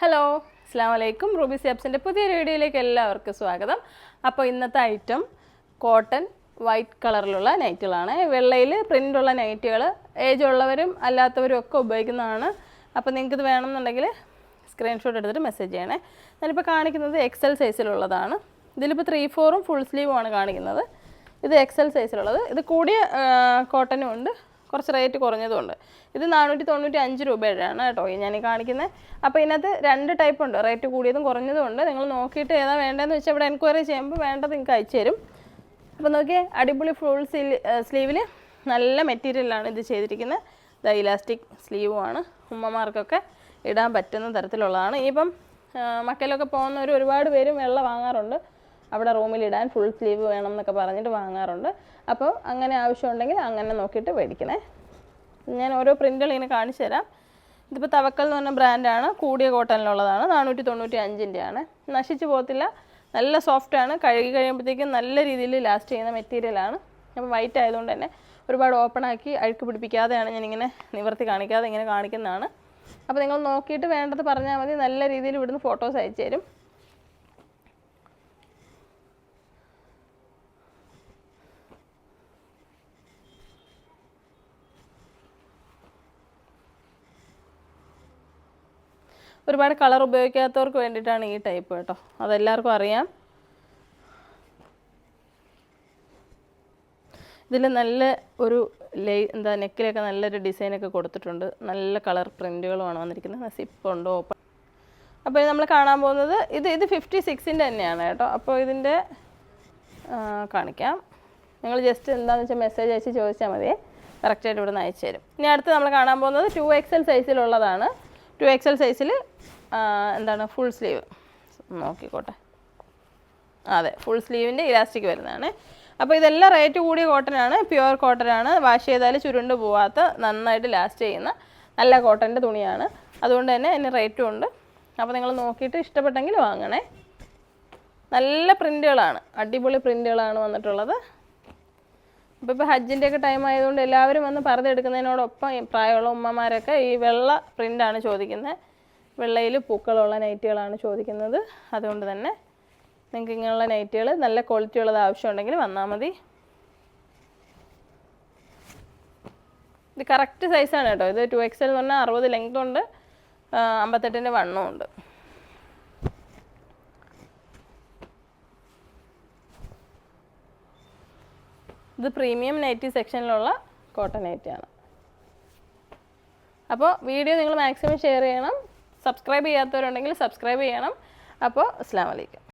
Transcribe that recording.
Hello അസ്സാം വലൈക്കും Ruby സിയാബ്സിന്റെ പുതിയൊരു വീഡിയോയിലേക്ക് എല്ലാവർക്കും സ്വാഗതം. അപ്പോൾ ഇന്നത്തെ ഐറ്റം കോട്ടൺ വൈറ്റ് കളറിലുള്ള നൈറ്റുകളാണ് വെള്ളയിൽ പ്രിന്റുള്ള നൈറ്റുകൾ ഏജ് ഉള്ളവരും അല്ലാത്തവരും ഒക്കെ ഉപയോഗിക്കുന്നതാണ്. അപ്പോൾ നിങ്ങൾക്കിത് വേണമെന്നുണ്ടെങ്കിൽ സ്ക്രീൻഷോട്ട് എടുത്തിട്ട് മെസ്സേജ് ചെയ്യണേ. ഞാനിപ്പോൾ കാണിക്കുന്നത് എക്സൽ സൈസിലുള്ളതാണ് ഇതിലിപ്പോൾ ത്രീ ഫോറും ഫുൾ സ്ലീവുമാണ് കാണിക്കുന്നത്. ഇത് എക്സൽ സൈസിലുള്ളത് ഇത് കൂടിയ കോട്ടനും ഉണ്ട്. കുറച്ച് റേറ്റ് കുറഞ്ഞതുമുണ്ട് ഇത് നാനൂറ്റി തൊണ്ണൂറ്റി അഞ്ച് രൂപയുടെയാണ് കേട്ടോ ഈ ഞാൻ കാണിക്കുന്നത് അപ്പോൾ ഇതിനകത്ത് രണ്ട് ടൈപ്പ് ഉണ്ട്. റേറ്റ് കൂടിയതും കുറഞ്ഞതും ഉണ്ട് നിങ്ങൾ നോക്കിയിട്ട് ഏതാ വേണ്ടതെന്ന് വെച്ചാൽ ഇവിടെ എൻക്വയറി ചെയ്യുമ്പോൾ വേണ്ടത് നിങ്ങൾക്ക് അയച്ചു തരും. അപ്പോൾ നോക്കിയേ അടിപൊളി ഫുൾ സ്ലീ സ്ലീവിൽ നല്ല മെറ്റീരിയലാണ് ഇത് ചെയ്തിരിക്കുന്നത് ദ ഇലാസ്റ്റിക് സ്ലീവുമാണ് ഉമ്മമാർക്കൊക്കെ ഇടാൻ പറ്റുന്ന തരത്തിലുള്ളതാണ്. ഇപ്പം മക്കളിലൊക്കെ പോകുന്നവർ ഒരുപാട് പേരും വെള്ള വാങ്ങാറുണ്ട്. അവിടെ റൂമിൽ ഇടാൻ ഫുൾ സ്ലീവ് വേണം എന്നൊക്കെ പറഞ്ഞിട്ട് വാങ്ങാറുണ്ട്. അപ്പോൾ അങ്ങനെ ആവശ്യമുണ്ടെങ്കിൽ അങ്ങനെ നോക്കിയിട്ട് മേടിക്കണേ. ഞാൻ ഓരോ പ്രിന്റുകൾ ഇങ്ങനെ കാണിച്ചു തരാം. ഇതിപ്പോൾ തവക്കൽ എന്ന് പറഞ്ഞ ബ്രാൻഡാണ് കൂടിയ കോട്ടണിലുള്ളതാണ്. നാനൂറ്റി തൊണ്ണൂറ്റി അഞ്ചിന്റെയാണ് നശിച്ചു പോകത്തില്ല. നല്ല സോഫ്റ്റാണ് കഴുകി കഴിയുമ്പോഴത്തേക്കും നല്ല രീതിയിൽ ലാസ്റ്റ് ചെയ്യുന്ന മെറ്റീരിയലാണ് അപ്പോൾ വൈറ്റ് ആയതുകൊണ്ട് തന്നെ ഒരുപാട് ഓപ്പൺ ആക്കി അഴുക്ക് പിടിപ്പിക്കാതെയാണ് ഞാനിങ്ങനെ നിവർത്തി കാണിക്കാതെ ഇങ്ങനെ കാണിക്കുന്നതാണ്. അപ്പോൾ നിങ്ങൾ നോക്കിയിട്ട് വേണ്ടത് പറഞ്ഞാൽ മതി. നല്ല രീതിയിൽ ഇവിടുന്ന് ഫോട്ടോസ് അയച്ചു തരും. ഒരുപാട് കളർ ഉപയോഗിക്കാത്തവർക്ക് വേണ്ടിയിട്ടാണ് ഈ ടൈപ്പ് കേട്ടോ. അതെല്ലാവർക്കും അറിയാം. ഇതിൽ നല്ല ഒരു ലേ എന്താ നെക്കിലൊക്കെ നല്ലൊരു ഡിസൈനൊക്കെ കൊടുത്തിട്ടുണ്ട്. നല്ല കളർ പ്രിന്റുകളുമാണ് വന്നിരിക്കുന്നത്. സിപ്പുണ്ട് ഓപ്പൺ അപ്പോൾ നമ്മൾ കാണാൻ പോകുന്നത് ഇത് ഇത് ഫിഫ്റ്റി സിക്സിന്റെ തന്നെയാണ് കേട്ടോ. അപ്പോൾ ഇതിന്റെ കാണിക്കാം. നിങ്ങൾ ജസ്റ്റ് എന്താണെന്ന് വെച്ചാൽ മെസ്സേജ് അയച്ച് ചോദിച്ചാൽ മതി. കറക്റ്റായിട്ട് ഇവിടെ നിന്ന് അയച്ചു തരും. ഇനി അടുത്ത് നമ്മൾ കാണാൻ പോകുന്നത് ടു എക്സൽ സൈസിലുള്ളതാണ് ടു എക്സൽ സൈസിൽ എന്താണ് ഫുൾ സ്ലീവ് നോക്കിക്കോട്ടെ. അതെ ഫുൾ സ്ലീവിന്റെ ഇലാസ്റ്റിക് വരുന്നതാണ്. അപ്പോൾ ഇതെല്ലാം റേറ്റ് കൂടിയ കോട്ടനാണ് പ്യുവർ കോട്ടനാണ് വാഷ് ചെയ്താൽ ചുരുണ്ട് പോവാത്ത നന്നായിട്ട് ലാസ്റ്റ് ചെയ്യുന്ന നല്ല കോട്ടന്റെ തുണിയാണ്. അതുകൊണ്ട് തന്നെ അതിന് റേറ്റും ഉണ്ട്. അപ്പോൾ നിങ്ങൾ നോക്കിയിട്ട് ഇഷ്ടപ്പെട്ടെങ്കിൽ വാങ്ങണേ. നല്ല പ്രിന്റുകളാണ് അടിപൊളി പ്രിന്റുകളാണ് വന്നിട്ടുള്ളത്. അപ്പോൾ ഇപ്പോൾ ഹജ്ജിന്റെ ഒക്കെ ടൈം ആയതുകൊണ്ട് എല്ലാവരും വന്ന് പറഞ്ഞെടുക്കുന്നതിനോടൊപ്പം പ്രായമുള്ള ഉമ്മമാരൊക്കെ ഈ വെള്ള പ്രിന്റാണ് ചോദിക്കുന്നത് വെള്ളയിൽ പൂക്കളുള്ള നൈറ്റുകളാണ് ചോദിക്കുന്നത്. അതുകൊണ്ട് തന്നെ നിങ്ങൾക്ക് ഇങ്ങനെയുള്ള നൈറ്റുകൾ നല്ല ക്വാളിറ്റി ഉള്ളത് ആവശ്യമുണ്ടെങ്കിൽ വന്നാൽ മതി. ഇത് കറക്റ്റ് സൈസാണ് കേട്ടോ. ഇത് ടു എക്സ് എന്ന് പറഞ്ഞാൽ അറുപത് ലെങ്ത്തുണ്ട് അമ്പത്തെട്ടിന്റെ വണ്ണവും ഇത് പ്രീമിയം നൈറ്റി സെക്ഷനിലുള്ള കോട്ടൺ ആണ്. അപ്പോൾ വീഡിയോ നിങ്ങൾ മാക്സിമം ഷെയർ ചെയ്യണം. സബ്സ്ക്രൈബ് ചെയ്യാത്തവരുണ്ടെങ്കിൽ സബ്സ്ക്രൈബ് ചെയ്യണം. അപ്പോൾ അസ്സാം വലൈക്കും